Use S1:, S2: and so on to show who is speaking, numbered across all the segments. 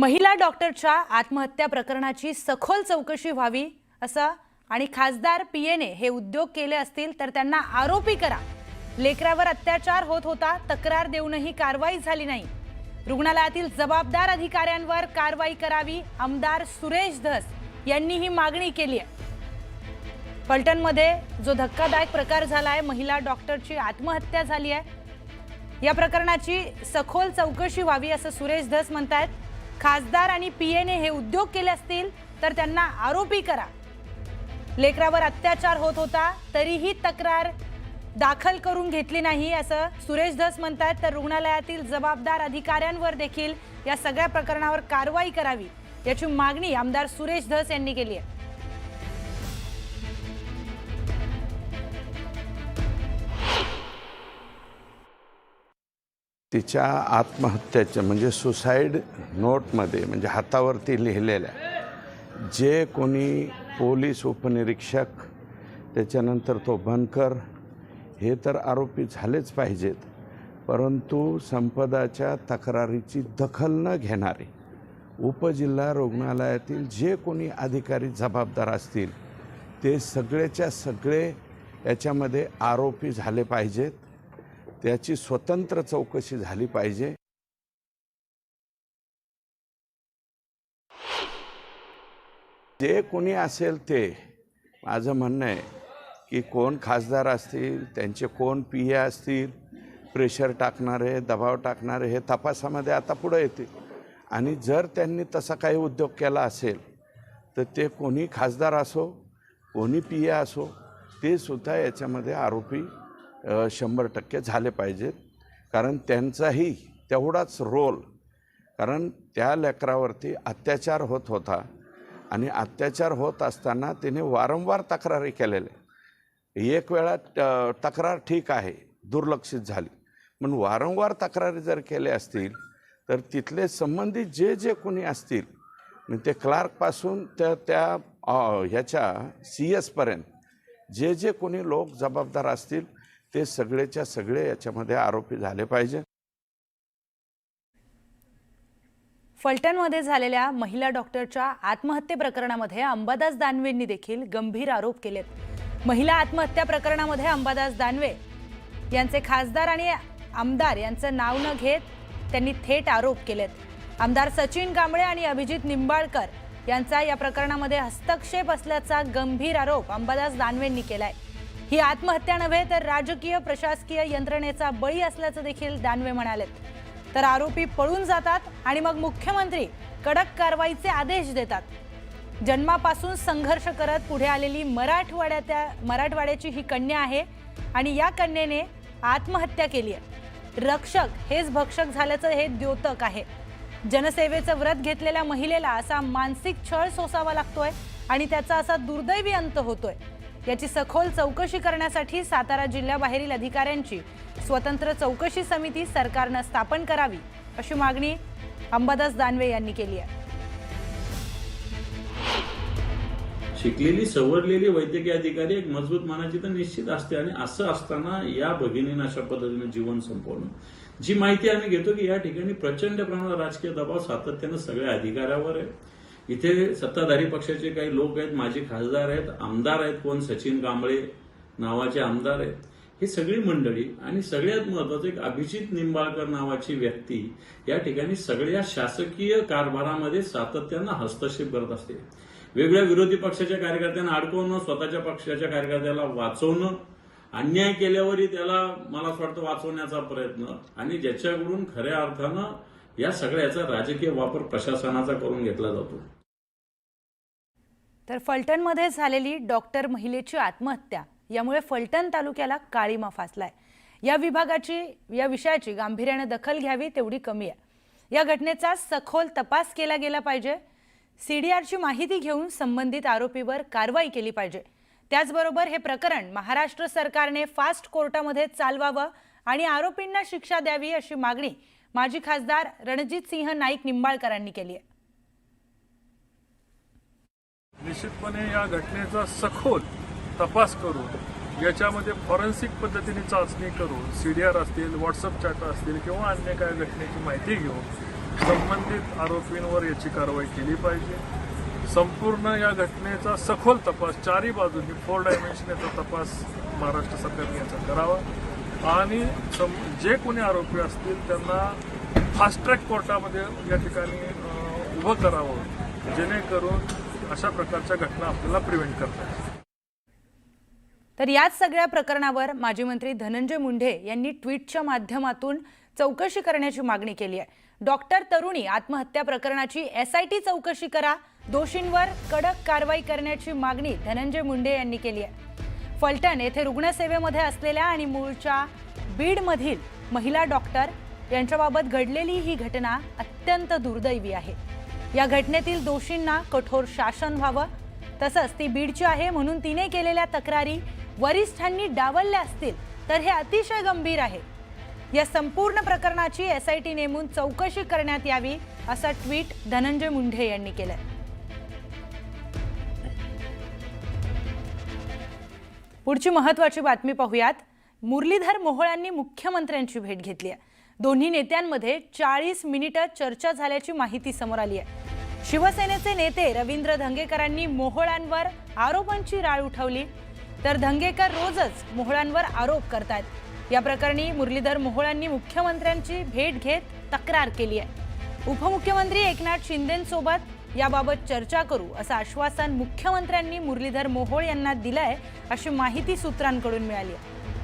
S1: महिला डॉक्टरच्या आत्महत्या प्रकरणाची सखोल चौकशी व्हावी असं आणि खासदार पी एन ए हे उद्योग केले असतील तर त्यांना आरोपी करा. लेकरावर अत्याचार होत होता तक्रार देऊनही कारवाई झाली नाही. रुग्णालयातील जबाबदार अधिकाऱ्यांवर कारवाई करावी आमदार सुरेश धस यांनी ही मागणी केली आहे. पलटणमध्ये जो धक्कादायक प्रकार झाला आहे महिला डॉक्टरची आत्महत्या झाली आहे. या प्रकरणाची सखोल चौकशी व्हावी असं सुरेश धस म्हणतायत. खासदार आणि पीएने हे उद्योग केले असतील तर त्यांना आरोपी करा. लेकरावर अत्याचार होत होता तरीही तक्रार दाखल करून घेतली नाही असं सुरेश धस म्हणतात तर रुग्णालयातील जबाबदार अधिकाऱ्यांवर देखील या सगळ्या प्रकरणावर कारवाई करावी याची मागणी आमदार सुरेश धस यांनी केली आहे.
S2: तिच्या आत्महत्येच्या म्हणजे सुसाईड नोटमध्ये म्हणजे हातावरती लिहिलेल्या जे कोणी पोलीस उपनिरीक्षक त्याच्यानंतर तो बनकर हे तर आरोपी झालेच पाहिजेत. परंतु संपदाच्या तक्रारीची दखल न घेणारे उपजिल्हा रुग्णालयातील जे कोणी अधिकारी जबाबदार असतील ते सगळेच्या सगळे याच्यामध्ये आरोपी झाले पाहिजेत. त्याची स्वतंत्र चौकशी झाली पाहिजे. जे कोणी असेल ते माझं म्हणणं आहे की कोण खासदार असतील त्यांचे कोण पी ए असतील प्रेशर टाकणारे दबाव टाकणारे हे तपासामध्ये आता पुढं येतील. आणि जर त्यांनी तसा काही उद्योग केला असेल तर ते कोणी खासदार असो कोणी पी ए असो ते सुद्धा याच्यामध्ये आरोपी शंभर टक्के झाले पाहिजेत कारण त्यांचाही तेवढाच रोल कारण त्या लेकरावरती अत्याचार होत होता. आणि अत्याचार होत असताना तिने वारंवार तक्रारी केलेल्या. एक वेळा तक्रार ठीक आहे दुर्लक्षित झाली. पण वारंवार तक्रारी जर केल्या असतील तर तिथले संबंधित जे जे कोणी असतील म्हणजे ते क्लार्कपासून त्या त्या ह्याच्या सी एसपर्यंत जे जे कोणी लोक जबाबदार असतील ते सगळेच्या सगळे याच्यामध्ये आरोपी झाले पाहिजे.
S1: फलटणमध्ये झालेल्या महिला डॉक्टरच्या आत्महत्ये प्रकरणामध्ये अंबादास दानवेंनी देखील गंभीर आरोप केलेत. महिला आत्महत्या प्रकरणामध्ये अंबादास दानवे यांचे खासदार आणि आमदार यांचं नाव न घेत त्यांनी थेट आरोप केलेत. आमदार सचिन कांबळे आणि अभिजित निंबाळकर यांचा या प्रकरणामध्ये हस्तक्षेप असल्याचा गंभीर आरोप अंबादास दानवेंनी केलाय. ही आत्महत्या नव्हे तर राजकीय प्रशासकीय यंत्रणेचा बळी असल्याचं देखील दानवे म्हणालेत तर आरोपी पळून जातात आणि मग मुख्यमंत्री कडक कारवाईचे आदेश देतात. जन्मापासून संघर्ष करत पुढे आलेली मराठवाड्याच्या मराठवाड्याची ही कन्या आहे आणि या कन्येने आत्महत्या केली आहे. रक्षक हेच भक्षक झाल्याचं हे द्योतक आहे. जनसेवेचं व्रत घेतलेल्या महिलेला असा मानसिक छळ सोसावा लागतोय आणि त्याचा असा दुर्दैवी अंत होतोय. याची सखोल चौकशी करण्यासाठी सातारा जिल्ह्याबाहेरील अधिकाऱ्यांची स्वतंत्र चौकशी समिती सरकारनं स्थापन करावी अशी मागणी अंबादास दानवे यांनी केली आहे.
S3: शिकलेली सवरलेली वैद्यकीय अधिकारी एक मजबूत मानाची तर निश्चित असते आणि असं असताना या भगिनीनं अशा पद्धतीने जीवन संपवणं जी माहिती आम्ही घेतो की या ठिकाणी प्रचंड प्रमाणात राजकीय दबाव सातत्यानं सगळ्या अधिकाऱ्यावर आहे. इथे सत्ताधारी पक्षाचे काही लोक आहेत माझे खासदार आहेत आमदार आहेत कोण? सचिन कांबळे नावाचे आमदार आहेत. ही सगळी मंडळी आणि सगळ्यात महत्वाचं एक अभिजित निंबाळकर नावाची व्यक्ती या ठिकाणी सगळ्या शासकीय कारभारामध्ये सातत्यानं हस्तक्षेप करत असते. वेगवेगळ्या विरोधी पक्षाच्या कार्यकर्त्यांना अडकवणं स्वतःच्या पक्षाच्या कार्यकर्त्याला वाचवणं अन्याय केल्यावरही त्याला मला असं वाटतं वाचवण्याचा प्रयत्न आणि ज्याच्याकडून खऱ्या अर्थानं या सगळ्याचा राजकीय वापर प्रशासनाचा करून घेतला जातो.
S1: तर फलटणमध्ये झालेली डॉक्टर महिलेची आत्महत्या यामुळे फलटण तालुक्याला काळीमा फासलाय. या विभागाची या विषयाची गांभीर्याने दखल घ्यावी तेवढी कमी आहे. या घटनेचा सखोल तपास केला गेला पाहिजे. सी डी आरची माहिती घेऊन संबंधित आरोपीवर कारवाई केली पाहिजे. त्याचबरोबर हे प्रकरण महाराष्ट्र सरकारने फास्ट कोर्टामध्ये चालवावं आणि आरोपींना शिक्षा द्यावी अशी मागणी माजी खासदार रणजित सिंह नाईक निंबाळकरांनी केली आहे.
S4: निश्चितपणे या घटनेचा सखोल तपास करून याच्यामध्ये फॉरेन्सिक पद्धतीने चाचणी करून सी डी आर असतील व्हॉट्सअप चॅट असतील किंवा अन्य काय घटनेची माहिती घेऊन संबंधित आरोपींवर याची कारवाई केली पाहिजे. संपूर्ण या घटनेचा सखोल तपास चारही बाजूंनी फोर डायमेन्शन याचा तपास महाराष्ट्र सरकारने याचा करावा. आणि सम जे कोणी आरोपी असतील त्यांना फास्ट ट्रॅक कोर्टामध्ये या ठिकाणी उभं करावं जेणेकरून अशा प्रकारच्या घटना आपल्याला प्रिव्हेंट करतात.
S1: तर याच सगळ्या प्रकरणावर माजी मंत्री धनंजय मुंडे यांनी ट्विटच्या माध्यमातून चौकशी करण्याची मागणी केली आहे. डॉक्टर तरुणी आत्महत्या प्रकरणाची एस आय टी चौकशी करा. दोषींवर कडक कारवाई करण्याची मागणी धनंजय मुंडे यांनी केली आहे. फलटण येथे रुग्णसेवेमध्ये असलेल्या आणि मूळच्या बीडमधील महिला डॉक्टर यांच्याबाबत घडलेली ही घटना अत्यंत दुर्दैवी आहे. या घटनेतील दोषींना कठोर शासन व्हावं. तसंच ती बीडची आहे म्हणून तिने केलेल्या तक्रारी वरिष्ठांनी डावलल्या असतील तर हे अतिशय गंभीर आहे. या संपूर्ण प्रकरणाची एस आय टी नेमून चौकशी करण्यात यावी असं ट्विट धनंजय मुंढे यांनी केलंय. पुढची महत्वाची बातमी पाहूयात. मुरलीधर मोहोळ यांनी मुख्यमंत्र्यांची भेट घेतली आहे. दोन्ही नेत्यांमध्ये चाळीस मिनिटं चर्चा झाल्याची माहिती समोर आली आहे. शिवसेनेचे नेते रवींद्र धंगेकरांनी मोहोळांवर आरोपांची राळ उठवली. तर धंगेकर रोजच मोहोळांवर आरोप करतात या प्रकरणी मुरलीधर मोहोळांनी मुख्यमंत्र्यांची भेट घेत तक्रार केली आहे. उपमुख्यमंत्री एकनाथ शिंदेंसोबत याबाबत चर्चा करू असं आश्वासन मुख्यमंत्र्यांनी मुरलीधर मोहोळ यांना दिलंय अशी माहिती सूत्रांकडून मिळाली आहे.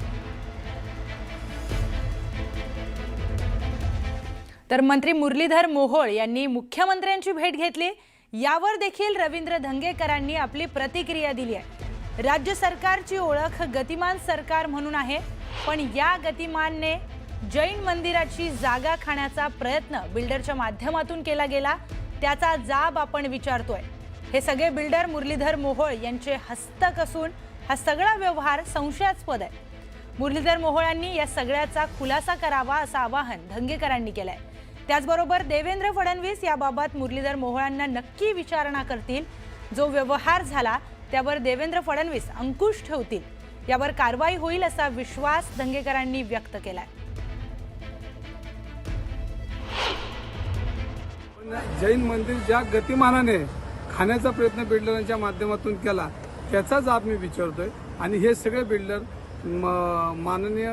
S1: तर मंत्री मुरलीधर मोहोळ यांनी मुख्यमंत्र्यांची भेट घेतली. यावर देखील रवींद्र धंगेकरांनी आपली प्रतिक्रिया दिली आहे. राज्य सरकारची ओळख गतिमान सरकार म्हणून आहे पण या गतिमानने जैन मंदिराची जागा खाण्याचा प्रयत्न बिल्डरच्या माध्यमातून केला गेला. त्याचा जाब आपण विचारतोय. हे सगळे बिल्डर मुरलीधर मोहोळ यांचे हस्तक असून हा सगळा व्यवहार संशयास्पद आहे. मुरलीधर मोहोळांनी या सगळ्याचा खुलासा करावा असं आवाहन धंगेकरांनी केलंय. त्याचबरोबर देवेंद्र फडणवीस याबाबत मुरलीधर मोहोळांना नक्की विचारणा करतील. जो व्यवहार झाला त्यावर देवेंद्र फडणवीस अंकुश ठेवतील. यावर कारवाई होईल असा विश्वास धंगेकरांनी व्यक्त केलाय.
S5: आहे जैन मंदिर ज्या गतिमानाने खाण्याचा प्रयत्न बिल्डरांच्या माध्यमातून केला त्याचा आप मी विचारतोय. आणि हे सगळे बिल्डर म- माननीय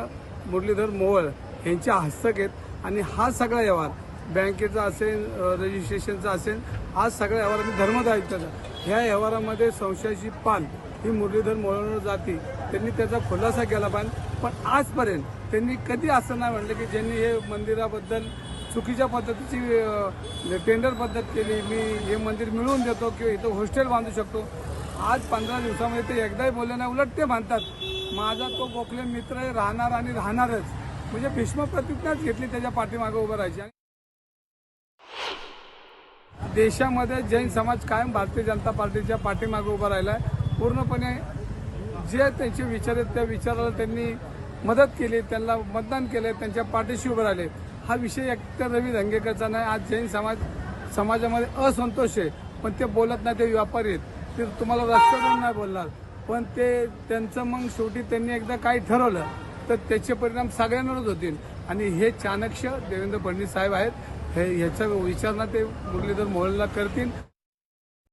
S5: मुरलीधर मोवळ यांच्या हस्तक आहेत आणि हा सगळा व्यवहार बँकेचा असेल रजिस्ट्रेशनचा असेल हा सगळा व्यवहार आणि धर्मदायित्वाचा ह्या व्यवहारामध्ये संशयाची पान ही मुरलीधर मोहळांवर जाती. त्यांनी त्याचा खुलासा केला पाहिजे पण आजपर्यंत त्यांनी कधी असं नाही म्हणलं की ज्यांनी हे मंदिराबद्दल चुकीच्या पद्धतीची टेंडर पद्धत केली मी हे मंदिर मिळवून देतो किंवा इथं हॉस्टेल बांधू शकतो. आज पंधरा दिवसामध्ये ते एकदाही बोलले नाही उलट ते म्हणतात. माझा तो गोखले मित्र आहे, राहणार आणि राहणारच. म्हणजे भीष्म प्रतिज्ञाच घेतली त्याच्या पाठीमागे उभं राहायची. आणि देशामध्ये जैन समाज कायम भारतीय जनता पार्टीच्या पाठीमागे उभा राहिला आहे पूर्णपणे जे त्यांचे विचार आहेत त्या विचाराला त्यांनी मदत केली त्यांना मतदान केले त्यांच्या पाठीशी उभे राहिले. हा विषय एकतर रवी धंगेकरचा नाही आज जैन समाज समाजामध्ये असंतोष आहे. पण ते बोलत नाही ते व्यापारी आहेत. ते तुम्हाला रस्त्यावरून नाही बोलणार. पण ते त्यांचं मग शेवटी त्यांनी एकदा काही ठरवलं तर त्याचे परिणाम सगळ्यांवरच होतील. आणि हे चाणक्य देवेंद्र फडणवीस साहेब आहेत हे ह्याचा विचारणा ते मुरलीधर मोहनला करतील.